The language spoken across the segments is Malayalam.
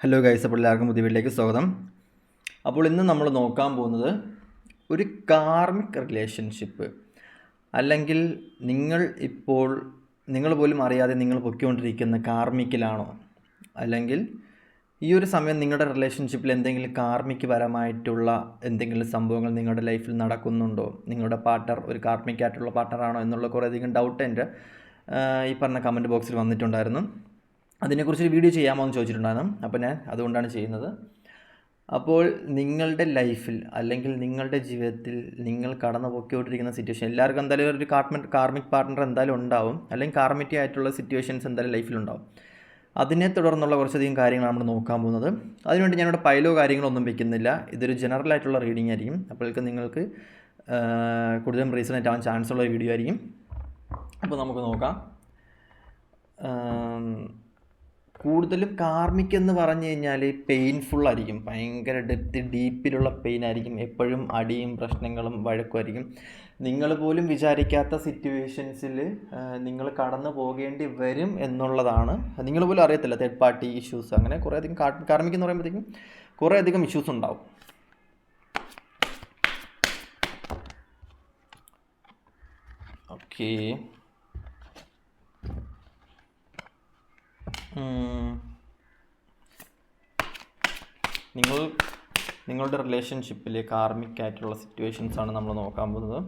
ഹലോ ഗൈസ് അപ്പോൾ എല്ലാവർക്കും പുതിയ വീട്ടിലേക്ക് സ്വാഗതം. അപ്പോൾ ഇന്ന് നമ്മൾ നോക്കാൻ പോകുന്നത് ഒരു കാർമിക് റിലേഷൻഷിപ്പ് അല്ലെങ്കിൽ നിങ്ങൾ ഇപ്പോൾ നിങ്ങൾ പോലും അറിയാതെ നിങ്ങൾ പൊക്കിക്കൊണ്ടിരിക്കുന്ന കാർമിക്കിലാണോ അല്ലെങ്കിൽ ഈ ഒരു സമയം നിങ്ങളുടെ റിലേഷൻഷിപ്പിൽ എന്തെങ്കിലും കാർമിക് പരമായിട്ടുള്ള എന്തെങ്കിലും സംഭവങ്ങൾ നിങ്ങളുടെ ലൈഫിൽ നടക്കുന്നുണ്ടോ? നിങ്ങളുടെ പാർട്ണർ ഒരു കാർമിക് ആയിട്ടുള്ള പാർട്ണറാണോ എന്നുള്ള കുറേയധികം ഡൗട്ട് എന്റെ ഈ പറഞ്ഞ കമന്റ് ബോക്സിൽ വന്നിട്ടുണ്ടായിരുന്നു. അതിനെക്കുറിച്ച് ഒരു വീഡിയോ ചെയ്യാമോ എന്ന് ചോദിച്ചിട്ടുണ്ടായിരുന്നു. അപ്പോൾ ഞാൻ അതുകൊണ്ടാണ് ചെയ്യുന്നത്. അപ്പോൾ നിങ്ങളുടെ ലൈഫിൽ അല്ലെങ്കിൽ നിങ്ങളുടെ ജീവിതത്തിൽ നിങ്ങൾ കടന്നു പോയിക്കൊണ്ടിരിക്കുന്ന സിറ്റുവേഷൻ എല്ലാവർക്കും എന്തായാലും ഒരു കാർമിക് കാർമിക് പാർട്ട്ണർ എന്തായാലും ഉണ്ടാവും. അല്ലെങ്കിൽ കാർമിറ്റി ആയിട്ടുള്ള സിറ്റുവേഷൻസ് എന്തായാലും ലൈഫിലുണ്ടാവും അതിനെ തുടർന്നുള്ള കുറച്ചധികം കാര്യങ്ങളാണ് നമ്മൾ നോക്കാൻ പോകുന്നത്. അതിനുവേണ്ടി ഞാനിവിടെ പൈലോ കാര്യങ്ങളൊന്നും വെക്കുന്നില്ല. ഇതൊരു ജനറൽ ആയിട്ടുള്ള റീഡിംഗ് ആയിരിക്കും. അപ്പോഴേക്കും നിങ്ങൾക്ക് കൂടുതലും റീസണേറ്റ് ആവാൻ ചാൻസ് ഉള്ള വീഡിയോ ആയിരിക്കും. അപ്പോൾ നമുക്ക് നോക്കാം. കൂടുതലും കാർമിക് എന്ന് പറഞ്ഞു കഴിഞ്ഞാൽ പെയിൻഫുൾ ആയിരിക്കും. ഭയങ്കര ഡെപ്ത് ഡീപ്പിലുള്ള പെയിൻ ആയിരിക്കും. എപ്പോഴും അടിയും പ്രശ്നങ്ങളും വഴക്കുമായിരിക്കും നിങ്ങൾ പോലും വിചാരിക്കാത്ത സിറ്റുവേഷൻസിൽ നിങ്ങൾ കടന്നു പോകേണ്ടി വരും എന്നുള്ളതാണ്. നിങ്ങൾ പോലും അറിയത്തില്ല തേർഡ് പാർട്ടി ഇഷ്യൂസ് അങ്ങനെ കുറേ അധികം കാർമിക് എന്ന് പറയുമ്പോഴത്തേക്കും കുറേ അധികം ഇഷ്യൂസ് ഉണ്ടാവും. ഓക്കേ നിങ്ങൾ നിങ്ങളുടെ റിലേഷൻഷിപ്പിൽ കാർമിക് ആയിട്ടുള്ള സിറ്റുവേഷൻസ് ആണ് നമ്മൾ നോക്കാൻ പോകുന്നത്.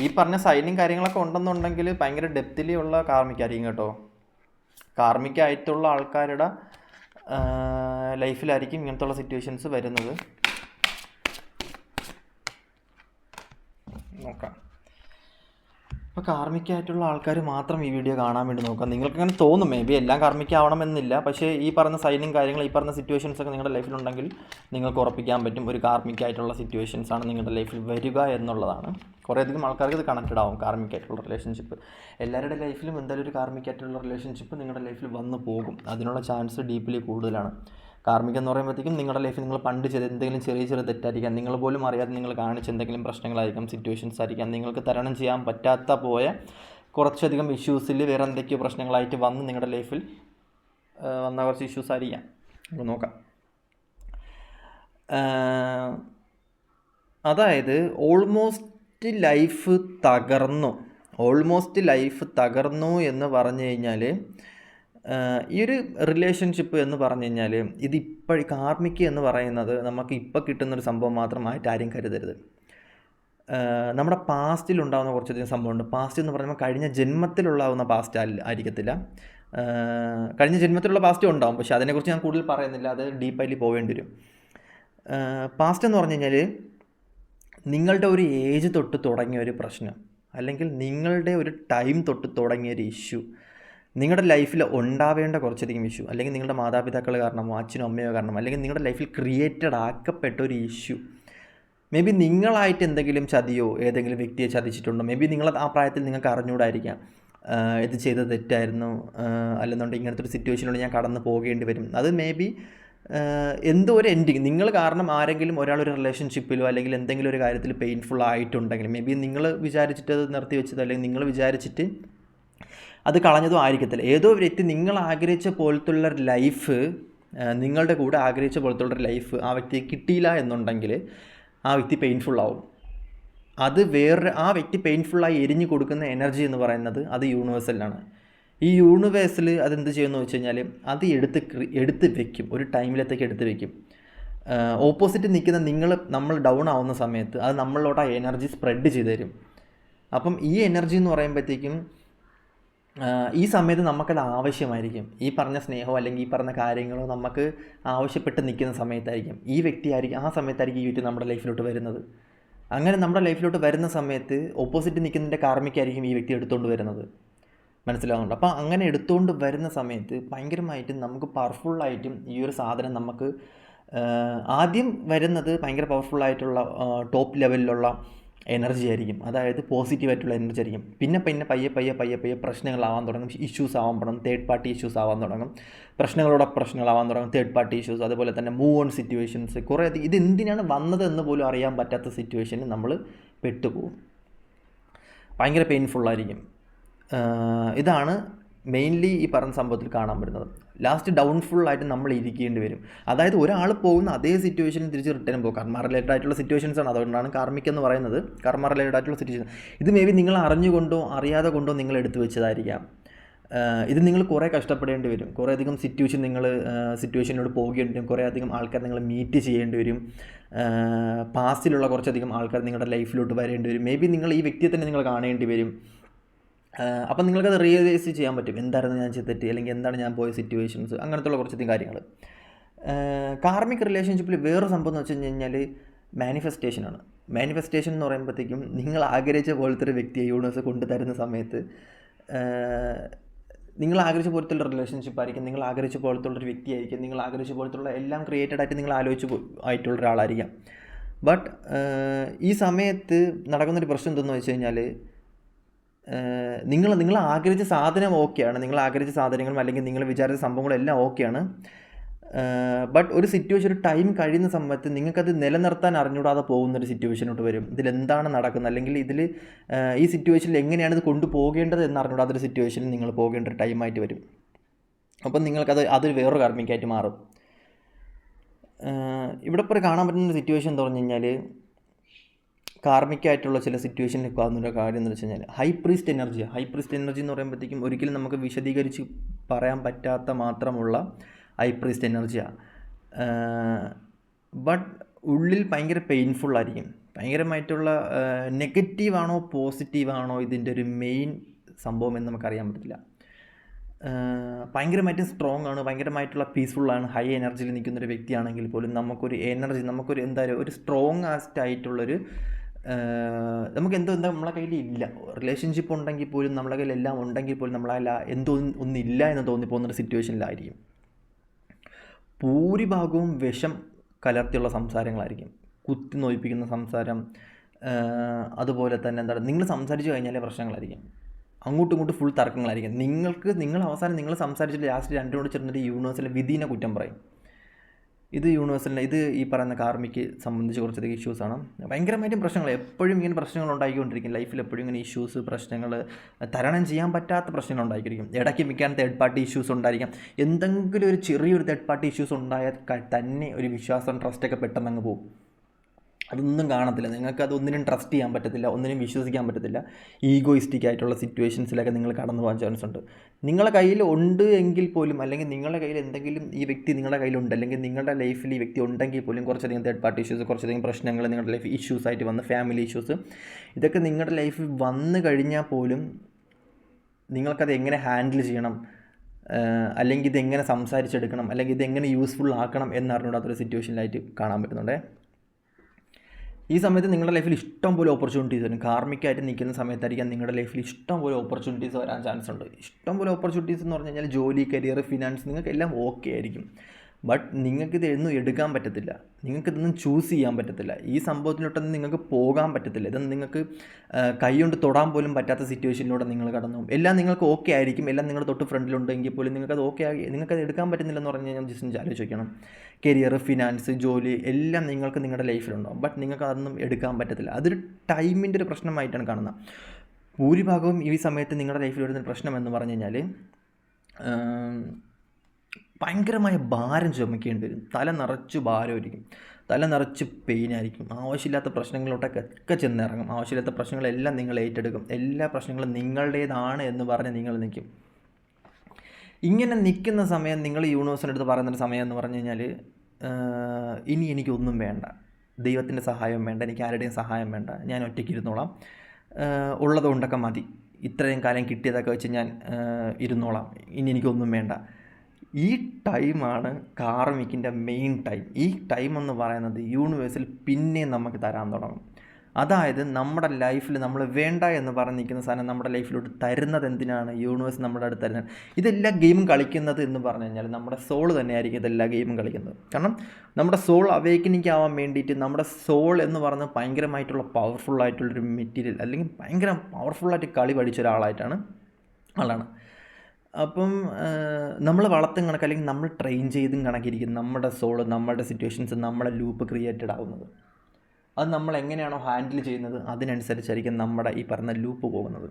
ഈ പറഞ്ഞ സൈനും കാര്യങ്ങളൊക്കെ ഉണ്ടെന്നുണ്ടെങ്കിൽ ഭയങ്കര ഡെപ്തിലുള്ള കാർമിക് ആയിരിക്കും കേട്ടോ. കാർമിക് ആയിട്ടുള്ള ആൾക്കാരുടെ ലൈഫിലായിരിക്കും ഇങ്ങനത്തുള്ള സിറ്റുവേഷൻസ് വരുന്നത് നോക്കാം അപ്പോൾ കാർമിക്കായിട്ടുള്ള ആൾക്കാർ മാത്രം ഈ വീഡിയോ കാണാൻ വേണ്ടി നോക്കുക. നിങ്ങൾക്ക് അങ്ങനെ തോന്നും മേ ബി എല്ലാം കാർമിക ആവണമെന്നില്ല പക്ഷേ ഈ പറഞ്ഞ സൈനും കാര്യങ്ങൾ ഈ പറഞ്ഞ സിറ്റുവേഷൻസ് ഒക്കെ നിങ്ങളുടെ ലൈഫിലുണ്ടെങ്കിൽ നിങ്ങൾക്ക് ഉറപ്പിക്കാൻ പറ്റും ഒരു കാർമിക് ആയിട്ടുള്ള സിറ്റുവേഷൻസ് ആണ് നിങ്ങളുടെ ലൈഫിൽ വരിക എന്നുള്ളതാണ്. കുറേയധികം ആൾക്കാർക്ക് ഇത് കണക്റ്റഡ് ആവും കാർമിക് റിലേഷൻഷിപ്പ് എല്ലാവരുടെ ലൈഫിലും എന്തായാലും ഒരു കാർമിക് ആയിട്ടുള്ള റിലേഷൻഷിപ്പ് നിങ്ങളുടെ ലൈഫിൽ വന്നു പോകും. അതിനുള്ള ചാൻസ് ഡീപ്ലി കൂടുതലാണ്. കാർമിക് എന്ന് പറയുമ്പോഴത്തേക്കും നിങ്ങളുടെ ലൈഫിൽ നിങ്ങൾ പണ്ട് ചെയ്ത എന്തെങ്കിലും ചെറിയ ചെറിയ തെറ്റായിരിക്കാം. നിങ്ങൾ പോലും അറിയാതെ നിങ്ങൾ കാണിച്ച എന്തെങ്കിലും പ്രശ്നങ്ങളായിരിക്കാം സിറ്റുവേഷൻസ് ആയിരിക്കാം. നിങ്ങൾക്ക് തരണം ചെയ്യാൻ പറ്റാത്ത പോയ കുറച്ചധികം ഇഷ്യൂസിൽ വേറെ എന്തൊക്കെയോ പ്രശ്നങ്ങളായിട്ട് വന്ന് നിങ്ങളുടെ ലൈഫിൽ വന്ന കുറച്ച് ഇഷ്യൂസ് ആയിരിക്കാം. നമുക്ക് നോക്കാം. അതായത് ഓൾമോസ്റ്റ് ലൈഫ് തകർന്നു. ഓൾമോസ്റ്റ് ലൈഫ് തകർന്നു എന്ന് പറഞ്ഞു കഴിഞ്ഞാൽ ഈ ഒരു റിലേഷൻഷിപ്പ് എന്ന് പറഞ്ഞു കഴിഞ്ഞാൽ ഇത് ഇപ്പോഴും എന്ന് പറയുന്നത് നമുക്ക് ഇപ്പോൾ കിട്ടുന്നൊരു സംഭവം മാത്രമായിട്ട് ആരും കരുതരുത്. നമ്മുടെ പാസ്റ്റിൽ ഉണ്ടാകുന്ന കുറച്ചധികം സംഭവമുണ്ട്. പാസ്റ്റ് എന്ന് പറയുമ്പോൾ കഴിഞ്ഞ ജന്മത്തിലുള്ളാവുന്ന പാസ്റ്റ് ആയിരിക്കത്തില്ല. കഴിഞ്ഞ ജന്മത്തിലുള്ള പാസ്റ്റും ഉണ്ടാവും. പക്ഷേ അതിനെക്കുറിച്ച് ഞാൻ കൂടുതൽ പറയുന്നില്ല. അത് ഡീപ്പായിട്ട് പോവേണ്ടി വരും. പാസ്റ്റ് എന്ന് പറഞ്ഞു കഴിഞ്ഞാൽ നിങ്ങളുടെ ഒരു ഏജ് തൊട്ട് തുടങ്ങിയ ഒരു പ്രശ്നം. അല്ലെങ്കിൽ നിങ്ങളുടെ ഒരു ടൈം തൊട്ട് തുടങ്ങിയ ഒരു ഇഷ്യൂ നിങ്ങളുടെ ലൈഫിൽ ഉണ്ടാവേണ്ട കുറച്ചധികം ഇഷ്യൂ അല്ലെങ്കിൽ നിങ്ങളുടെ മാതാപിതാക്കൾ കാരണമോ അച്ഛനോ അമ്മയോ കാരണമോ അല്ലെങ്കിൽ നിങ്ങളുടെ ലൈഫിൽ ക്രിയേറ്റഡ് ആക്കപ്പെട്ട ഒരു ഇഷ്യൂ മേ ബി നിങ്ങളായിട്ട് എന്തെങ്കിലും ചതിയോ ഏതെങ്കിലും വ്യക്തിയെ ചതിച്ചിട്ടുണ്ടോ? മേ ബി നിങ്ങൾ ആ പ്രായത്തിൽ നിങ്ങൾക്ക് അറിഞ്ഞുകൂടായിരിക്കാം. ഇത് ചെയ്ത തെറ്റായിരുന്നു. അല്ലെന്നുണ്ടെങ്കിൽ ഇങ്ങനത്തെ ഒരു സിറ്റുവേഷനിലൂടെ ഞാൻ കടന്നു പോകേണ്ടി വരും. അത് മേ ബി എന്തോ ഒരു എൻഡിങ് നിങ്ങൾ കാരണം ആരെങ്കിലും ഒരാൾ ഒരു റിലേഷൻഷിപ്പിലോ അല്ലെങ്കിൽ എന്തെങ്കിലും ഒരു കാര്യത്തിൽ പെയിൻഫുൾ ആയിട്ടുണ്ടെങ്കിൽ മേ ബി നിങ്ങൾ വിചാരിച്ചിട്ട് അത് നിർത്തി വെച്ചതോ അല്ലെങ്കിൽ നിങ്ങൾ വിചാരിച്ചിട്ട് അത് കളഞ്ഞതും ആയിരിക്കത്തില്ല. ഏതോ വ്യക്തി നിങ്ങൾ ആഗ്രഹിച്ച പോലത്തുള്ള ലൈഫ് നിങ്ങളുടെ കൂടെ ആഗ്രഹിച്ച പോലത്തുള്ള ലൈഫ് ആ വ്യക്തിക്ക് കിട്ടിയില്ല എന്നുണ്ടെങ്കിൽ ആ വ്യക്തി പെയിൻഫുൾ ആവും. അത് വേറൊരു ആ വ്യക്തി പെയിൻഫുള്ളായി എരിഞ്ഞു കൊടുക്കുന്ന എനർജി എന്ന് പറയുന്നത് അത് യൂണിവേഴ്സലാണ് ഈ യൂണിവേഴ്സിൽ അതെന്ത് ചെയ്യുമെന്ന് വെച്ച് കഴിഞ്ഞാൽ അത് എടുത്ത് എടുത്ത് വെക്കും. ഒരു ടൈമിലത്തേക്ക് എടുത്ത് വെക്കും. ഓപ്പോസിറ്റ് നിൽക്കുന്ന നിങ്ങൾ നമ്മൾ ഡൗൺ ആവുന്ന സമയത്ത് അത് നമ്മളിലോട്ട് ആ എനർജി സ്പ്രെഡ് ചെയ്ത് തരും. അപ്പം ഈ എനർജി എന്ന് പറയുമ്പോഴത്തേക്കും ഈ സമയത്ത് നമുക്കത് ആവശ്യമായിരിക്കും. ഈ പറഞ്ഞ സ്നേഹമോ അല്ലെങ്കിൽ ഈ പറഞ്ഞ കാര്യങ്ങളോ നമുക്ക് ആവശ്യപ്പെട്ട് നിൽക്കുന്ന സമയത്തായിരിക്കും. ഈ വ്യക്തിയായിരിക്കും ആ സമയത്തായിരിക്കും വ്യക്തി നമ്മുടെ ലൈഫിലോട്ട് വരുന്നത്. അങ്ങനെ നമ്മുടെ ലൈഫിലോട്ട് വരുന്ന സമയത്ത് ഓപ്പോസിറ്റ് നിൽക്കുന്നതിന്റെ കാർമിക്കായിരിക്കും ഈ വ്യക്തി എടുത്തുകൊണ്ട് വരുന്നത്. മനസ്സിലാവുന്നുണ്ട്? അപ്പോൾ അങ്ങനെ എടുത്തുകൊണ്ട് വരുന്ന സമയത്ത് ഭയങ്കരമായിട്ടും നമുക്ക് പവർഫുള്ളായിട്ടും ഈ ഒരു സാധനം നമുക്ക് ആദ്യം വരുന്നത് ഭയങ്കര പവർഫുള്ളായിട്ടുള്ള ടോപ്പ് ലെവലിലുള്ള എനർജി ആയിരിക്കും. അതായത് പോസിറ്റീവായിട്ടുള്ള എനർജി ആയിരിക്കും. പിന്നെ പിന്നെ പയ്യെ പയ്യെ പയ്യെ പയ്യെ പ്രശ്നങ്ങളാവാൻ തുടങ്ങും. ഇഷ്യൂസ് ആവാൻ തുടങ്ങും. തേർഡ് പാർട്ടി ഇഷ്യൂസ് ആവാൻ തുടങ്ങും. പ്രശ്നങ്ങളോടെ പ്രശ്നങ്ങളാവാൻ തുടങ്ങും. തേർഡ് പാർട്ടി ഇഷ്യൂസ് അതുപോലെ തന്നെ മൂവ് ഓൺ സിറ്റുവേഷൻസ് കുറേ ഇത് എന്തിനാണ് വന്നത് എന്ന് പോലും അറിയാൻ പറ്റാത്ത സിറ്റുവേഷനിൽ നമ്മൾ പെട്ടുപോകും. ഭയങ്കര പെയിൻഫുള്ളായിരിക്കും ഇതാണ് മെയിൻലി ഈ പറഞ്ഞ സംഭവത്തിൽ കാണാൻ പറ്റുന്നത്. ലാസ്റ്റ് ഡൗൺഫുൾ ആയിട്ട് നമ്മൾ ഇരിക്കേണ്ടി വരും. അതായത് ഒരാൾ പോകുന്ന അതേ സിറ്റുവേഷനിൽ തിരിച്ച് റിട്ടേൺ പോകും. കർമ്മ റിലേറ്റഡ് ആയിട്ടുള്ള സിറ്റുവേഷൻസ് ആണ്. അതുകൊണ്ടാണ് കാർമിക് എന്ന് പറയുന്നത്. കർമ്മ റിലേറ്റഡ് ആയിട്ടുള്ള സിറ്റുവേഷൻ ഇത് മേ ബി നിങ്ങൾ അറിഞ്ഞുകൊണ്ടോ അറിയാതെ കൊണ്ടോ നിങ്ങൾ എടുത്തു വെച്ചതായിരിക്കാം. ഇത് നിങ്ങൾ കുറേ കഷ്ടപ്പെടേണ്ടി വരും. കുറേ അധികം സിറ്റുവേഷൻ നിങ്ങൾ സിറ്റുവേഷനിലൂടെ പോകേണ്ടി വരും. കുറേ അധികം ആൾക്കാർ നിങ്ങൾ മീറ്റ് ചെയ്യേണ്ടി വരും. പാസ്റ്റിലുള്ള കുറച്ചധികം ആൾക്കാർ നിങ്ങളുടെ ലൈഫിലോട്ട് വരേണ്ടി വരും. മേ ബി നിങ്ങൾ ഈ വ്യക്തിയെ തന്നെ നിങ്ങൾ കാണേണ്ടി വരും. അപ്പം നിങ്ങൾക്കത് റിയലൈസ് ചെയ്യാൻ പറ്റും. എന്തായിരുന്നു ഞാൻ ചെയ്ത തെറ്റ് അല്ലെങ്കിൽ എന്താണ് ഞാൻ പോയ സിറ്റുവേഷൻസ് അങ്ങനത്തുള്ള കുറച്ചധികം കാര്യങ്ങൾ. കാർമിക് റിലേഷൻഷിപ്പിൽ വേറൊരു സംഭവം എന്ന് വെച്ച് കഴിഞ്ഞാൽ മാനിഫെസ്റ്റേഷനാണ് മാനിഫെസ്റ്റേഷൻ എന്ന് പറയുമ്പോഴത്തേക്കും നിങ്ങൾ ആഗ്രഹിച്ച പോലത്തെ ഒരു വ്യക്തിയെ യൂണിവേഴ്സ് കൊണ്ടുതരുന്ന സമയത്ത് നിങ്ങൾ ആഗ്രഹിച്ച പോലത്തുള്ള റിലേഷൻഷിപ്പ് ആയിരിക്കും നിങ്ങൾ ആഗ്രഹിച്ച പോലത്തുള്ള ഒരു വ്യക്തിയായിരിക്കും നിങ്ങൾ ആഗ്രഹിച്ച പോലത്തുള്ള എല്ലാം ക്രിയേറ്റഡ് ആയിട്ട് നിങ്ങൾ ആലോചിച്ച് ആയിട്ടുള്ള ഒരാളായിരിക്കാം. ബട്ട് ഈ സമയത്ത് നടക്കുന്നൊരു പ്രശ്നം എന്തെന്ന് വെച്ച് കഴിഞ്ഞാൽ നിങ്ങൾ നിങ്ങൾ ആഗ്രഹിച്ച സാധനം ഓക്കെയാണ്. നിങ്ങൾ ആഗ്രഹിച്ച സാധനങ്ങളും അല്ലെങ്കിൽ നിങ്ങൾ വിചാരിച്ച സംഭവങ്ങളും എല്ലാം ഓക്കെയാണ് ബട്ട് ഒരു സിറ്റുവേഷൻ ഒരു ടൈം കഴിയുന്ന സമയത്ത് നിങ്ങൾക്കത് നിലനിർത്താൻ അറിഞ്ഞുകൂടാതെ പോകുന്ന ഒരു സിറ്റുവേഷനോട്ട് വരും. ഇതിൽ എന്താണ് നടക്കുന്നത്? അല്ലെങ്കിൽ ഇതിൽ ഈ സിറ്റുവേഷനിൽ എങ്ങനെയാണ് ഇത് കൊണ്ടുപോകേണ്ടത് എന്ന് അറിഞ്ഞൂടാത്തൊരു സിറ്റുവേഷനിൽ നിങ്ങൾ പോകേണ്ട ഒരു ടൈമായിട്ട് വരും. അപ്പം നിങ്ങൾക്കത് അതൊരു വേറൊരു കർമ്മിക്കായിട്ട് മാറും. ഇവിടെ ഇപ്പോൾ കാണാൻ പറ്റുന്ന സിറ്റുവേഷൻ എന്ന് പറഞ്ഞു കഴിഞ്ഞാൽ കാർമിക്കായിട്ടുള്ള ചില സിറ്റുവേഷനിൽ കാണുന്ന കാര്യം എന്ന് വെച്ച് കഴിഞ്ഞാൽ high priest energy high priest energy എന്ന് പറയുമ്പോഴത്തേക്കും ഒരിക്കലും നമുക്ക് വിശദീകരിച്ച് പറയാൻ പറ്റാത്ത മാത്രമുള്ള ഹൈ പ്രീസ്റ്റ് എനർജിയാണ് ബട്ട് ഉള്ളിൽ ഭയങ്കര പെയിൻഫുൾ ആയിരിക്കും. ഭയങ്കരമായിട്ടുള്ള നെഗറ്റീവാണോ പോസിറ്റീവാണോ ഇതിന്റെ ഒരു മെയിൻ സംഭവം എന്ന് നമുക്കറിയാൻ പറ്റില്ല ഭയങ്കരമായിട്ട് സ്ട്രോങ് ആണ് ഭയങ്കരമായിട്ടുള്ള പീസ്ഫുള്ളാണ് ഹൈ എനർജിയിൽ നിൽക്കുന്ന ഒരു വ്യക്തിയാണെങ്കിൽ പോലും നമുക്കൊരു എനർജി നമുക്കൊരു എന്താ ഒരു സ്ട്രോങ് ആസ്റ്റ് ആയിട്ടുള്ളൊരു ആഹ് നമുക്ക് എന്തോ എന്താ നമ്മളെ കയ്യിൽ ഇല്ല. റിലേഷൻഷിപ്പ് ഉണ്ടെങ്കിൽ പോലും നമ്മളെ കയ്യിൽ എല്ലാം ഉണ്ടെങ്കിൽ പോലും നമ്മളെ എന്തോ ഒന്നില്ല എന്ന് തോന്നിപ്പോകുന്ന ഒരു സിറ്റുവേഷനിലായിരിക്കും ഭൂരിഭാഗവും വിഷം കലർത്തിയുള്ള സംസാരങ്ങളായിരിക്കും. കുത്തി നോയിപ്പിക്കുന്ന സംസാരം അതുപോലെ തന്നെ എന്താണ് നിങ്ങൾ സംസാരിച്ചു കഴിഞ്ഞാലേ പ്രശ്നങ്ങളായിരിക്കും. അങ്ങോട്ടും ഇങ്ങോട്ടും ഫുൾ തർക്കങ്ങളായിരിക്കും. നിങ്ങൾക്ക് നിങ്ങൾ അവസാനം നിങ്ങൾ സംസാരിച്ചിട്ട് ലാസ്റ്റ് രണ്ടിനോട് ചേർന്നിട്ട് യൂണിവേഴ്സിലെ വിധീനെ കുറ്റം പറയും. ഇത് യൂണിവേഴ്സലിന്റെ ഇത് ഈ പറയുന്ന കാർമിക്ക് സംബന്ധിച്ച് കുറച്ചധികം ഇഷ്യൂസാണ് ഭയങ്കരമായിട്ടും പ്രശ്നങ്ങൾ എപ്പോഴും ഇങ്ങനെ പ്രശ്നങ്ങൾ ഉണ്ടായിക്കൊണ്ടിരിക്കും. ലൈഫിൽ എപ്പോഴും ഇങ്ങനെ ഇഷ്യൂസ് പ്രശ്നങ്ങൾ തരണം ചെയ്യാൻ പറ്റാത്ത പ്രശ്നങ്ങൾ ഉണ്ടായിരിക്കും. ഇടയ്ക്ക് മിക്കാൻ തേർഡ് പാർട്ടി ഇഷ്യൂസ് ഉണ്ടായിരിക്കാം. എന്തെങ്കിലും ഒരു ചെറിയൊരു തേർഡ് പാർട്ടി ഇഷ്യൂസ് ഉണ്ടായാൽ തന്നെ ഒരു വിശ്വാസം ട്രസ്റ്റൊക്കെ പെട്ടെന്ന് അങ്ങ് പോകും. അതൊന്നും കാണത്തില്ല. നിങ്ങൾക്ക് അതൊന്നിനും ട്രസ്റ്റ് ചെയ്യാൻ പറ്റത്തില്ല ഒന്നിനും വിശ്വസിക്കാൻ പറ്റത്തില്ല. ഈഗോയിസ്റ്റിക് ആയിട്ടുള്ള സിറ്റുവേഷൻസിലൊക്കെ നിങ്ങൾ കടന്നു പോകാൻ ചാൻസ് ഉണ്ട്. നിങ്ങളുടെ കയ്യിൽ ഉണ്ട് എങ്കിൽ പോലും അല്ലെങ്കിൽ നിങ്ങളുടെ കയ്യിൽ എന്തെങ്കിലും ഈ വ്യക്തി നിങ്ങളുടെ കയ്യിലുണ്ട് അല്ലെങ്കിൽ നിങ്ങളുടെ ലൈഫിൽ ഈ വ്യക്തി ഉണ്ടെങ്കിൽ പോലും കുറച്ചധികം തേർഡ് പാർട്ടി ഇഷ്യൂസ് കുറച്ചധികം പ്രശ്നങ്ങൾ നിങ്ങളുടെ ലൈഫ് ഇഷ്യൂസ് ആയിട്ട് വന്ന് ഫാമിലി ഇഷ്യൂസ് ഇതൊക്കെ നിങ്ങളുടെ ലൈഫിൽ വന്നു കഴിഞ്ഞാൽ പോലും നിങ്ങൾക്കത് എങ്ങനെ ഹാൻഡിൽ ചെയ്യണം? അല്ലെങ്കിൽ ഇതെങ്ങനെ സംസാരിച്ചെടുക്കണം? അല്ലെങ്കിൽ ഇതെങ്ങനെ യൂസ്ഫുൾ ആക്കണം എന്നറിഞ്ഞുകൂടാത്തൊരു സിറ്റുവേഷനിലായിട്ട് കാണാൻ പറ്റുന്നുണ്ടേ. ഈ സമയത്ത് നിങ്ങളുടെ ലൈഫിൽ ഇഷ്ടം പോലെ ഓപ്പർച്യൂണിറ്റീസ് വരും. കാർമിക്കായിട്ട് നിൽക്കുന്ന സമയത്തായിരിക്കാം നിങ്ങളുടെ ലൈഫിൽ ഇഷ്ടം പോലെ ഓപ്പർച്യൂണിറ്റീസ് വരാൻ ചാൻസ് ഉണ്ട്. ഇഷ്ടം പോലെ ഓപ്പർച്യൂണിറ്റീസ് എന്ന് പറഞ്ഞു കഴിഞ്ഞാൽ ജോലി കരിയർ ഫിനാൻസ് നിങ്ങൾക്ക് എല്ലാം ഓക്കെ ആയിരിക്കും. ബട്ട് നിങ്ങൾക്കിത് എന്നും എടുക്കാൻ പറ്റത്തില്ല. നിങ്ങൾക്കിതൊന്നും ചൂസ് ചെയ്യാൻ പറ്റത്തില്ല. ഈ സംഭവത്തിലോട്ടൊന്നും നിങ്ങൾക്ക് പോകാൻ പറ്റത്തില്ല. ഇതൊന്നും നിങ്ങൾക്ക് കൈകൊണ്ട് തൊടാൻ പോലും പറ്റാത്ത സിറ്റുവേഷനിലൂടെ നിങ്ങൾ കടന്നു പോകും. എല്ലാം നിങ്ങൾക്ക് ഓക്കെ ആയിരിക്കും. എല്ലാം നിങ്ങൾ തൊട്ട് ഫ്രണ്ടിലുണ്ടെങ്കിൽ പോലും നിങ്ങൾക്കത് ഓക്കെ ആയി നിങ്ങൾക്കത് എടുക്കാൻ പറ്റുന്നില്ലെന്ന് പറഞ്ഞ് കഴിഞ്ഞാൽ ജസ്റ്റ് ആലോചിക്കണം. കരിയർ ഫിനാൻസ് ജോലി എല്ലാം നിങ്ങൾക്ക് നിങ്ങളുടെ ലൈഫിലുണ്ടാവും. ബട്ട് നിങ്ങൾക്ക് അതൊന്നും എടുക്കാൻ പറ്റത്തില്ല. അതൊരു ടൈമിന്റെ ഒരു പ്രശ്നമായിട്ടാണ് കാണുന്നത്. ഭൂരിഭാഗവും ഈ സമയത്ത് നിങ്ങളുടെ ലൈഫിൽ വരുന്ന പ്രശ്നം എന്ന് പറഞ്ഞു കഴിഞ്ഞാൽ ഭയങ്കരമായ ഭാരം ചുമക്കേണ്ടി വരും. തല നിറച്ച് ഭാരമായിരിക്കും. തല നിറച്ച് പെയിനായിരിക്കും ആവശ്യമില്ലാത്ത പ്രശ്നങ്ങളിലോട്ടൊക്കെ ഒക്കെ ചെന്നിറങ്ങും. ആവശ്യമില്ലാത്ത പ്രശ്നങ്ങളെല്ലാം നിങ്ങൾ ഏറ്റെടുക്കും. എല്ലാ പ്രശ്നങ്ങളും നിങ്ങളുടേതാണ് എന്ന് പറഞ്ഞ് നിങ്ങൾ നിൽക്കും. ഇങ്ങനെ നിൽക്കുന്ന സമയം നിങ്ങൾ യൂണിവേഴ്സിന്റെ അടുത്ത് പറയുന്നൊരു സമയം എന്ന് പറഞ്ഞു കഴിഞ്ഞാൽ ഇനി എനിക്കൊന്നും വേണ്ട. ദൈവത്തിന്റെ സഹായം വേണ്ട. എനിക്ക് ആരുടെയും സഹായം വേണ്ട. ഞാൻ ഒറ്റയ്ക്ക് ഇരുന്നോളാം. ഉള്ളതുകൊണ്ടൊക്കെ ഉള്ളത് കൊണ്ടൊക്കെ മതി. ഇത്രയും കാലം കിട്ടിയതൊക്കെ വെച്ച് ഞാൻ ഇരുന്നോളാം. ഇനി എനിക്കൊന്നും വേണ്ട. ഈ ടൈമാണ് കാർമിക്കിന്റെ മെയിൻ ടൈം. ഈ ടൈം എന്ന് പറയുന്നത് യൂണിവേഴ്സിൽ പിന്നെയും നമുക്ക് തരാൻ തുടങ്ങും. അതായത് നമ്മുടെ ലൈഫിൽ നമ്മൾ വേണ്ട എന്ന് പറഞ്ഞ് നിൽക്കുന്ന സാധനം നമ്മുടെ ലൈഫിലോട്ട് തരുന്നത് എന്തിനാണ്? യൂണിവേഴ്സ് നമ്മുടെ അടുത്ത് തരുന്നത്. ഇതെല്ലാം ഗെയിം കളിക്കുന്നത് എന്ന് പറഞ്ഞു കഴിഞ്ഞാൽ നമ്മുടെ സോൾ തന്നെയായിരിക്കും ഇതെല്ലാ ഗെയിമും കളിക്കുന്നത്. കാരണം നമ്മുടെ സോൾ അവേക്കനിങ് ആവാൻ വേണ്ടിയിട്ട് നമ്മുടെ സോൾ എന്ന് പറഞ്ഞ ഭയങ്കരമായിട്ടുള്ള പവർഫുൾ ആയിട്ടുള്ളൊരു മെറ്റീരിയൽ അല്ലെങ്കിൽ ഭയങ്കര പവർഫുള്ളായിട്ട് കളി പഠിച്ച ഒരാളായിട്ടാണ് ആളാണ്. അപ്പം നമ്മൾ വളർത്തും കണക്ക് അല്ലെങ്കിൽ നമ്മൾ ട്രെയിൻ ചെയ്തും കണക്കിരിക്കും നമ്മുടെ സോൾ നമ്മുടെ സിറ്റുവേഷൻസ് നമ്മുടെ ലൂപ്പ് ക്രിയേറ്റഡ് ആവുന്നത്. അത് നമ്മൾ എങ്ങനെയാണോ ഹാൻഡിൽ ചെയ്യുന്നത് അതിനനുസരിച്ചായിരിക്കും നമ്മുടെ ഈ പറഞ്ഞ ലൂപ്പ് പോകുന്നത്.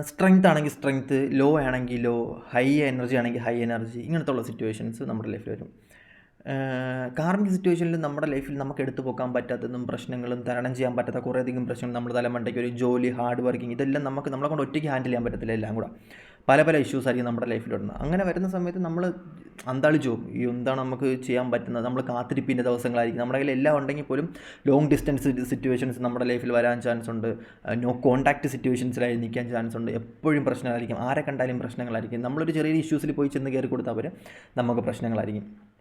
സ്ട്രെങ്ത് ആണെങ്കിൽ സ്ട്രെങ്ത് ലോ ആണെങ്കിൽ ലോ ഹൈ എനർജി ആണെങ്കിൽ ഹൈ എനർജി ഇങ്ങനത്തെ ഉള്ള സിറ്റുവേഷൻസ് നമ്മുടെ ലൈഫിൽ വരും. കാർമിക് സിറ്റുവേഷനിൽ നമ്മുടെ ലൈഫിൽ നമുക്ക് എടുത്തു പോകാൻ പറ്റാത്തതും പ്രശ്നങ്ങളും തരണം ചെയ്യാൻ പറ്റാത്ത കുറേയധികം പ്രശ്നങ്ങൾ നമ്മുടെ തലമണ്ടയ്ക്ക് ഒരു ജോലി ഹാർഡ് വർക്കിംഗ് ഇതെല്ലാം നമുക്ക് നമ്മളെ കൊണ്ട് ഒറ്റയ്ക്ക് ഹാൻഡിൽ ചെയ്യാൻ പറ്റത്തില്ല എല്ലാം കൂടെ. പല പല ഇഷ്യൂസ് ആയിരിക്കും നമ്മുടെ ലൈഫിൽ വരുന്നത്. അങ്ങനെ വരുന്ന സമയത്ത് നമ്മൾ അന്താളിച്ചു ഈ എന്താണ് നമുക്ക് ചെയ്യാൻ പറ്റുന്നത്? നമ്മൾ കാത്തിരിപ്പിന്റെ ദിവസങ്ങളായിരിക്കും. നമ്മുടെ കയ്യിൽ എല്ലാം ഉണ്ടെങ്കിൽ പോലും ലോങ് ഡിസ്റ്റൻസ് സിറ്റുവേഷൻസ് നമ്മുടെ ലൈഫിൽ വരാൻ ചാൻസ് ഉണ്ട്. നോ കോൺടാക്ട് സിറ്റുവേഷൻസിലായി നിൽക്കാൻ ചാൻസ് ഉണ്ട്. എപ്പോഴും പ്രശ്നങ്ങളായിരിക്കും. ആരെ കണ്ടാലും പ്രശ്നങ്ങളായിരിക്കും. നമ്മളൊരു ചെറിയ ഇഷ്യൂസിൽ പോയി ചെന്ന് കയറി കൊടുത്താൽ അവർ നമുക്ക് പ്രശ്നങ്ങളായിരിക്കും.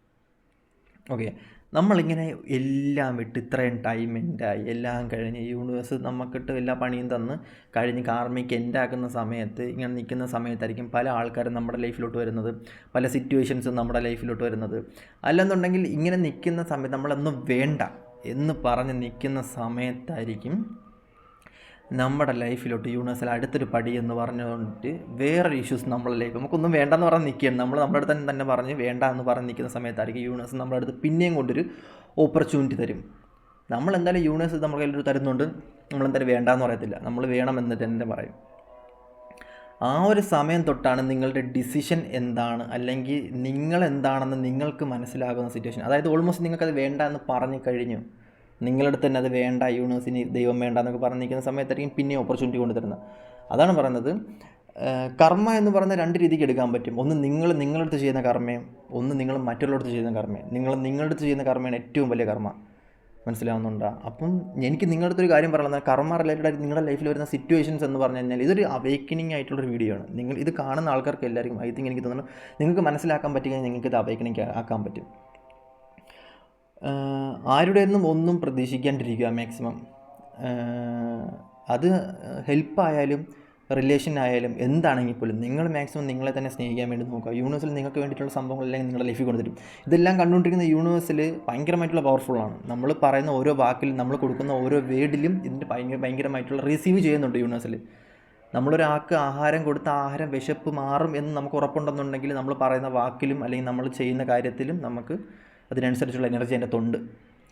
ഓക്കെ നമ്മളിങ്ങനെ എല്ലാം വിട്ട് ഇത്രയും ടൈം എൻഡായി എല്ലാം കഴിഞ്ഞ് യൂണിവേഴ്സ് നമുക്കിട്ട് എല്ലാ പണിയും തന്ന് കഴിഞ്ഞ് കാർമിക്ക് എൻഡാക്കുന്ന സമയത്ത് ഇങ്ങനെ നിൽക്കുന്ന സമയത്തായിരിക്കും പല ആൾക്കാരും നമ്മുടെ ലൈഫിലോട്ട് വരുന്നത് പല സിറ്റുവേഷൻസും നമ്മുടെ ലൈഫിലോട്ട് വരുന്നത്. അല്ലെന്നുണ്ടെങ്കിൽ ഇങ്ങനെ നിൽക്കുന്ന സമയത്ത് നമ്മളൊന്നും വേണ്ട എന്ന് പറഞ്ഞ് നിൽക്കുന്ന സമയത്തായിരിക്കും നമ്മുടെ ലൈഫിലോട്ട് യൂണിവേഴ്സിൽ അടുത്തൊരു പടി എന്ന് പറഞ്ഞുകൊണ്ട് വേറൊരു ഇഷ്യൂസ് നമ്മളെ ലൈഫ് നമുക്കൊന്നും വേണ്ടെന്ന് പറഞ്ഞ് നിൽക്കുകയാണ്. നമ്മൾ നമ്മുടെ അടുത്ത് തന്നെ പറഞ്ഞ് വേണ്ട എന്ന് പറഞ്ഞ് നിൽക്കുന്ന സമയത്തായിരിക്കും യൂണിവേഴ്സ് നമ്മുടെ അടുത്ത് പിന്നെയും കൊണ്ടൊരു ഓപ്പർച്യൂണിറ്റി തരും. നമ്മൾ എന്തായാലും യൂണിവേഴ്സ് നമ്മുടെ കയ്യിൽ തരുന്നുണ്ട്. നമ്മളെന്തായാലും വേണ്ടാന്ന് പറയത്തില്ല. നമ്മൾ വേണമെന്ന് തന്നെ പറയും. ആ ഒരു സമയം തൊട്ടാണ് നിങ്ങളുടെ ഡിസിഷൻ എന്താണ്? അല്ലെങ്കിൽ നിങ്ങൾ എന്താണെന്ന് നിങ്ങൾക്ക് മനസ്സിലാകുന്ന സിറ്റുവേഷൻ അതായത് ഓൾമോസ്റ്റ് നിങ്ങൾക്കത് വേണ്ട എന്ന് പറഞ്ഞു കഴിഞ്ഞു. നിങ്ങളുടെ തന്നെ അത് വേണ്ട യൂണിവേഴ്സിന് ദൈവം വേണ്ട എന്നൊക്കെ പറഞ്ഞ് നിൽക്കുന്ന സമയത്തായിരിക്കും പിന്നെ ഓപ്പർച്യൂണിറ്റി കൊണ്ടുതരുന്നത്. അതാണ് പറയുന്നത്. കർമ്മ എന്ന് പറയുന്ന രണ്ട് രീതിക്ക് എടുക്കാൻ പറ്റും. ഒന്ന് നിങ്ങൾ നിങ്ങളടുത്ത് ചെയ്യുന്ന കർമ്മയും ഒന്ന് നിങ്ങൾ മറ്റുള്ളവർക്ക് ചെയ്യുന്ന കർമ്മയും. നിങ്ങൾ നിങ്ങളുടെ അടുത്ത് ചെയ്യുന്ന കർമ്മയാണ് ഏറ്റവും വലിയ കർമ്മ. മനസ്സിലാവുന്നുണ്ടോ? അപ്പം എനിക്ക് നിങ്ങളുടെ അടുത്തൊരു കാര്യം പറയുന്നത് കർമ്മ റിലേറ്റഡ് നിങ്ങളുടെ ലൈഫിൽ വരുന്ന സിറ്റുവേഷൻസ് എന്ന് പറഞ്ഞു കഴിഞ്ഞാൽ ഇതൊരു അവേക്കനിങ് ആയിട്ടുള്ളൊരു വീഡിയോ ആണ്. നിങ്ങൾ ഇത് കാണുന്ന ആൾക്കാർക്ക് എല്ലാവർക്കും ഐ തിങ്ക് എനിക്ക് തോന്നുന്നു നിങ്ങൾക്ക് മനസ്സിലാക്കാൻ പറ്റുകയും നിങ്ങൾക്ക് ഇത് അവേക്കനിങ് ആക്കാൻ പറ്റും. ആരുടെ നിന്നും ഒന്നും പ്രതീക്ഷിക്കാണ്ടിരിക്കുക മാക്സിമം അത് ഹെൽപ്പായാലും റിലേഷൻ ആയാലും എന്താണെങ്കിൽ പോലും നിങ്ങൾ മാക്സിമം നിങ്ങളെ തന്നെ സ്നേഹിക്കാൻ വേണ്ടി നോക്കുക. യൂണിവേഴ്സിൽ നിങ്ങൾക്ക് വേണ്ടിയിട്ടുള്ള സംഭവങ്ങളെല്ലാം നിങ്ങളുടെ ലൈഫിൽ കൊണ്ടുതരും ഇതെല്ലാം കണ്ടുകൊണ്ടിരിക്കുന്ന യൂണിവേഴ്സിൽ ഭയങ്കരമായിട്ടുള്ള പവർഫുള്ളാണ് നമ്മൾ പറയുന്ന ഓരോ വാക്കിലും നമ്മൾ കൊടുക്കുന്ന ഓരോ വേർഡിലും ഇതിന്റെ ഭയങ്കര ഭയങ്കരമായിട്ടുള്ള റിസീവ് ചെയ്യുന്നുണ്ട് യൂണിവേഴ്സിൽ നമ്മളൊരാൾക്ക് ആഹാരം കൊടുത്ത ആഹാരം വിശപ്പ് മാറും എന്ന് നമുക്ക് ഉറപ്പുണ്ടെന്നുണ്ടെങ്കിൽ നമ്മൾ പറയുന്ന വാക്കിലും അല്ലെങ്കിൽ നമ്മൾ ചെയ്യുന്ന കാര്യത്തിലും നമുക്ക് അതിനനുസരിച്ചുള്ള എനർജി അതിന്റെ തൊണ്ട്.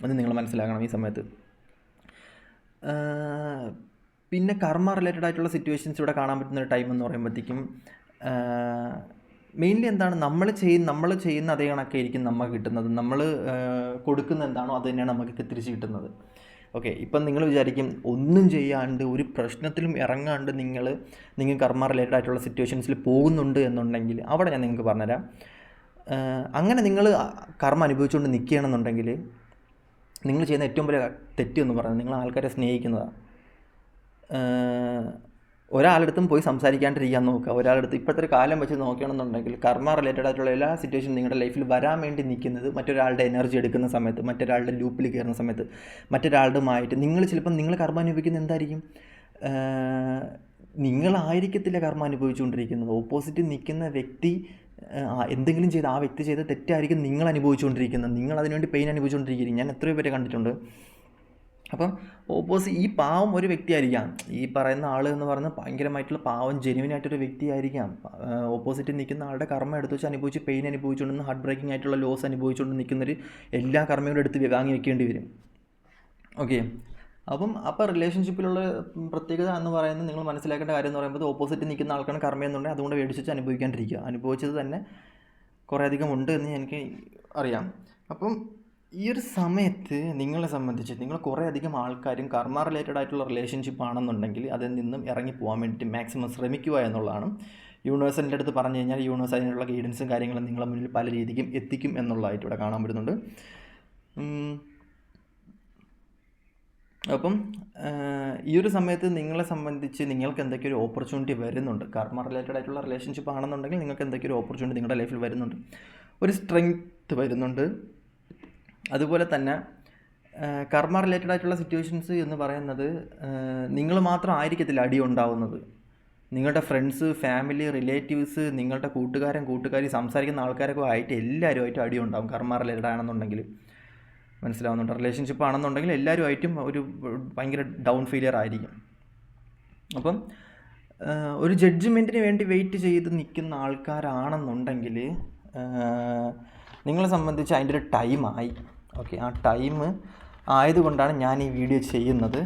അത് നിങ്ങൾ മനസ്സിലാക്കണം ഈ സമയത്ത്. പിന്നെ കർമ്മ റിലേറ്റഡ് ആയിട്ടുള്ള സിറ്റുവേഷൻസ് ഇവിടെ കാണാൻ പറ്റുന്ന ഒരു ടൈം എന്ന് പറയുമ്പോഴത്തേക്കും മെയിൻലി എന്താണ് നമ്മൾ ചെയ്യുന്ന നമ്മൾ ചെയ്യുന്ന അതേ കണക്കെ ആയിരിക്കും നമുക്ക് കിട്ടുന്നത് നമ്മൾ കൊടുക്കുന്ന എന്താണോ അത് തന്നെയാണ് നമുക്ക് തിരിച്ച് കിട്ടുന്നത്. ഓക്കെ ഇപ്പം നിങ്ങൾ വിചാരിക്കും ഒന്നും ചെയ്യാണ്ട് ഒരു പ്രശ്നത്തിലും ഇറങ്ങാണ്ട് നിങ്ങൾ നിങ്ങൾ കർമ്മ റിലേറ്റഡ് ആയിട്ടുള്ള സിറ്റുവേഷൻസിൽ പോകുന്നുണ്ട് എന്നുണ്ടെങ്കിൽ അവിടെ ഞാൻ നിങ്ങൾക്ക് പറഞ്ഞുതരാം. അങ്ങനെ നിങ്ങൾ കർമ്മം അനുഭവിച്ചുകൊണ്ട് നിൽക്കുകയാണെന്നുണ്ടെങ്കിൽ നിങ്ങൾ ചെയ്യുന്ന ഏറ്റവും വലിയ തെറ്റെന്ന് പറയുന്നത് നിങ്ങൾ ആൾക്കാരെ സ്നേഹിക്കുന്നതാണ് ഒരാളടുത്തും പോയി സംസാരിക്കാണ്ടിരിക്കാൻ നോക്കുക. ഒരാളടുത്ത് ഇപ്പോഴത്തെ ഒരു കാലം വെച്ച് നോക്കുകയാണെന്നുണ്ടെങ്കിൽ കർമ്മ റിലേറ്റഡ് ആയിട്ടുള്ള എല്ലാ സിറ്റുവേഷനും നിങ്ങളുടെ ലൈഫിൽ വരാൻ വേണ്ടി നിൽക്കുന്നത് മറ്റൊരാളുടെ എനർജി എടുക്കുന്ന സമയത്ത് മറ്റൊരാളുടെ ലൂപ്പിൽ കയറുന്ന സമയത്ത് മറ്റൊരാളുടെമായിട്ട് നിങ്ങൾ ചിലപ്പം നിങ്ങൾ കർമ്മം അനുഭവിക്കുന്നത് എന്തായിരിക്കും? നിങ്ങളായിരിക്കത്തില്ല കർമ്മം അനുഭവിച്ചുകൊണ്ടിരിക്കുന്നത്. ഓപ്പോസിറ്റ് നിൽക്കുന്ന വ്യക്തി എന്തെങ്കിലും ചെയ്ത് ആ വ്യക്തി ചെയ്ത തെറ്റായിരിക്കും നിങ്ങൾ അനുഭവിച്ചുകൊണ്ടിരിക്കുന്നത്. നിങ്ങൾ അതിനുവേണ്ടി പെയിൻ അനുഭവിച്ചുകൊണ്ടിരിക്കുന്നത് ഞാൻ എത്രയോ പേരെ കണ്ടിട്ടുണ്ട്. അപ്പം ഓപ്പോസിറ്റ് ഈ പാവം ഒരു വ്യക്തിയായിരിക്കാം. ഈ പറയുന്ന ആൾ എന്ന് പറയുന്നത് ഭയങ്കരമായിട്ടുള്ള പാവം ജെനുവിൻ ആയിട്ടൊരു വ്യക്തിയായിരിക്കാം. ഓപ്പോസിറ്റ് നിൽക്കുന്ന ആളുടെ കർമ്മം എടുത്തു വെച്ച് അനുഭവിച്ച് പെയിൻ അനുഭവിച്ചുകൊണ്ടിരുന്ന ഹാർട്ട് ബ്രേക്കിംഗ് ആയിട്ടുള്ള ലോസ് അനുഭവിച്ചുകൊണ്ട് നിൽക്കുന്നൊരു എല്ലാ കർമ്മയോടും എടുത്ത് വാങ്ങി വെക്കേണ്ടി വരും. ഓക്കെ അപ്പം അപ്പോൾ റിലേഷൻഷിപ്പിലുള്ള പ്രത്യേകത എന്ന് പറയുന്നത് നിങ്ങൾ മനസ്സിലാക്കേണ്ട കാര്യം എന്ന് പറയുമ്പോൾ ഓപ്പോസിറ്റ് നിൽക്കുന്ന ആൾക്കാണ് കർമ്മ എന്നുണ്ടെങ്കിൽ അതുകൊണ്ട് മേടിച്ച് അനുഭവിക്കാണ്ടിരിക്കുക. അനുഭവിച്ചത് തന്നെ കുറേ അധികം ഉണ്ട് എന്ന് എനിക്ക് അറിയാം. അപ്പം ഈ ഒരു സമയത്ത് നിങ്ങളെ സംബന്ധിച്ച് നിങ്ങൾ കുറേ അധികം ആൾക്കാരും കർമ്മ റിലേറ്റഡ് ആയിട്ടുള്ള റിലേഷൻഷിപ്പ് ആണെന്നുണ്ടെങ്കിൽ അതിൽ നിന്നും ഇറങ്ങി പോകാൻ വേണ്ടിയിട്ട് മാക്സിമം ശ്രമിക്കുക എന്നുള്ളതാണ്. യൂണിവേഴ്സിന്റെ അടുത്ത് പറഞ്ഞു കഴിഞ്ഞാൽ യൂണിവേഴ്സ് അതിനുള്ള ഗൈഡൻസും കാര്യങ്ങളും നിങ്ങളെ മുന്നിൽ പല രീതിക്കും എത്തിക്കും എന്നുള്ളതായിട്ട് ഇവിടെ കാണാൻ പറ്റുന്നുണ്ട്. അപ്പം ഈ ഒരു സമയത്ത് നിങ്ങളെ സംബന്ധിച്ച് നിങ്ങൾക്ക് എന്തൊക്കെ ഒരു ഓപ്പർച്യൂണിറ്റി വരുന്നുണ്ട്? കർമ്മ റിലേറ്റഡ് ആയിട്ടുള്ള റിലേഷൻഷിപ്പ് ആണെന്നുണ്ടെങ്കിൽ നിങ്ങൾക്ക് എന്തൊക്കെ ഒരു ഓപ്പർച്യൂണിറ്റി നിങ്ങളുടെ ലൈഫിൽ വരുന്നുണ്ട്? ഒരു സ്ട്രെങ്ത് വരുന്നുണ്ട്. അതുപോലെ തന്നെ കർമ്മ റിലേറ്റഡ് ആയിട്ടുള്ള സിറ്റുവേഷൻസ് എന്ന് പറയുന്നത് നിങ്ങൾ മാത്രം ആയിരിക്കത്തില്ല അടി ഉണ്ടാവുന്നത്. നിങ്ങളുടെ ഫ്രണ്ട്സ് ഫാമിലി റിലേറ്റീവ്സ് നിങ്ങളുടെ കൂട്ടുകാരൻ കൂട്ടുകാരി സംസാരിക്കുന്ന ആൾക്കാരൊക്കെ ആയിട്ട് എല്ലാവരുമായിട്ടും അടി ഉണ്ടാവും കർമ്മ റിലേറ്റഡ് ആണെന്നുണ്ടെങ്കിൽ. മനസ്സിലാവുന്നുണ്ട്. റിലേഷൻഷിപ്പ് ആണെന്നുണ്ടെങ്കിൽ എല്ലാവരുമായിട്ടും ഒരു ഭയങ്കര ഡൗൺ ഫീലിയർ ആയിരിക്കും. അപ്പം ഒരു ജഡ്ജ്മെന്റിന് വേണ്ടി വെയിറ്റ് ചെയ്ത് നിൽക്കുന്ന ആൾക്കാരാണെന്നുണ്ടെങ്കിൽ നിങ്ങളെ സംബന്ധിച്ച് അതിന്റെ ഒരു ടൈമായി ഓക്കെ ആ ടൈം ആയതുകൊണ്ടാണ് ഞാൻ ഈ വീഡിയോ ചെയ്യുന്നത്.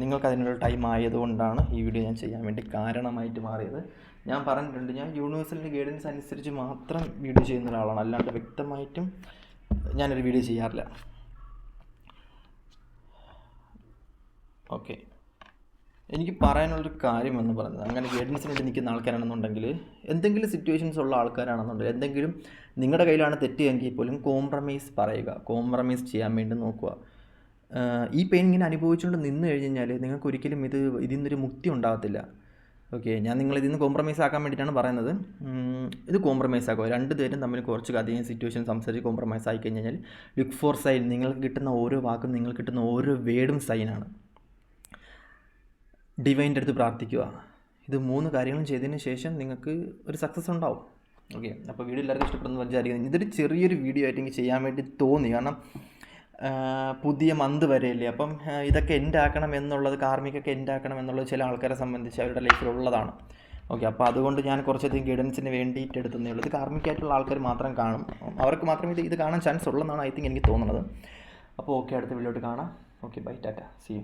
നിങ്ങൾക്ക് അതിനുള്ള ടൈം ആയതുകൊണ്ടാണ് ഈ വീഡിയോ ഞാൻ ചെയ്യാൻ വേണ്ടി കാരണമായിട്ട് മാറിയത്. ഞാൻ പറഞ്ഞിട്ടുണ്ട് ഞാൻ യൂണിവേഴ്സലിന്റെ ഗൈഡൻസ് അനുസരിച്ച് മാത്രം വീഡിയോ ചെയ്യുന്ന ഒരാളാണ്. അല്ലാണ്ട് വ്യക്തമായിട്ടും ഞാനൊരു വീഡിയോ ചെയ്യാറില്ല. ഓക്കെ. എനിക്ക് പറയാനുള്ളൊരു കാര്യം എന്ന് പറയുന്നത് അങ്ങനെ ഗൈഡൻസിന് വേണ്ടി നിൽക്കുന്ന ആൾക്കാരാണെന്നുണ്ടെങ്കിൽ എന്തെങ്കിലും സിറ്റുവേഷൻസ് ഉള്ള ആൾക്കാരാണെന്നുണ്ടെങ്കിൽ എന്തെങ്കിലും നിങ്ങളുടെ കയ്യിലാണ് തെറ്റിയെങ്കിൽ പോലും കോംപ്രമൈസ് പറയുക കോംപ്രമൈസ് ചെയ്യാൻ വേണ്ടി നോക്കുക. ഈ പെയിൻ ഇങ്ങനെ അനുഭവിച്ചുകൊണ്ട് നിന്ന് കഴിഞ്ഞ് കഴിഞ്ഞാൽ നിങ്ങൾക്ക് ഒരിക്കലും ഇത് ഇതിൽ നിന്നൊരു മുക്തി ഉണ്ടാകത്തില്ല. ഓക്കെ ഞാൻ നിങ്ങൾ ഇതിൽ നിന്ന് കോംപ്രമൈസ് ആക്കാൻ വേണ്ടിയിട്ടാണ് പറയുന്നത്. ഇത് കോംപ്രമൈസ് ആക്കുക. രണ്ട് പേരും തമ്മിൽ കുറച്ച് അധികം സിറ്റുവേഷൻ സംസാരിച്ച് കോംപ്രമൈസ് ആയി കഴിഞ്ഞാൽ ലുക്ക് ഫോർ സൈൻ നിങ്ങൾക്ക് കിട്ടുന്ന ഓരോ വാക്കും നിങ്ങൾക്ക് കിട്ടുന്ന ഓരോ വേർഡും സൈനാണ് ഡിവൈന്റെ അടുത്ത് പ്രാർത്ഥിക്കുക. ഇത് മൂന്ന് കാര്യങ്ങളും ചെയ്തതിന് ശേഷം നിങ്ങൾക്ക് ഒരു സക്സസ് ഉണ്ടാവും. ഓക്കെ അപ്പോൾ വീഡിയോ എല്ലാവർക്കും ഇഷ്ടപ്പെടുന്നു വിചാരിക്കുന്നു. ഇതൊരു ചെറിയൊരു വീഡിയോ ആയിട്ട് എനിക്ക് ചെയ്യാൻ വേണ്ടി തോന്നി. കാരണം പുതിയ മന്ത് വരെയല്ലേ? അപ്പം ഇതൊക്കെ എന്റെ ആക്കണം എന്നുള്ളത് കാർമികൊക്കെ എന്റെ ആക്കണം എന്നുള്ളത് ചില ആൾക്കാരെ സംബന്ധിച്ച് അവരുടെ ലൈഫിലുള്ളതാണ് ഓക്കെ അപ്പോൾ അതുകൊണ്ട് ഞാൻ കുറച്ചധികം ഗൈഡൻസിന് വേണ്ടിയിട്ട് എടുത്തതേ ഉള്ളൂ. ഇത് കാർമിക്കായിട്ടുള്ള ആൾക്കാർ മാത്രം കാണും. അവർക്ക് മാത്രമേ ഇത് ഇത് കാണാൻ ചാൻസ് ഉള്ളതെന്നാണ് ഐ തിങ്ക് എനിക്ക് തോന്നുന്നത്. അപ്പോൾ ഓക്കെ അടുത്ത വീഡിയോട്ട് കാണാം. Okay bye tata see you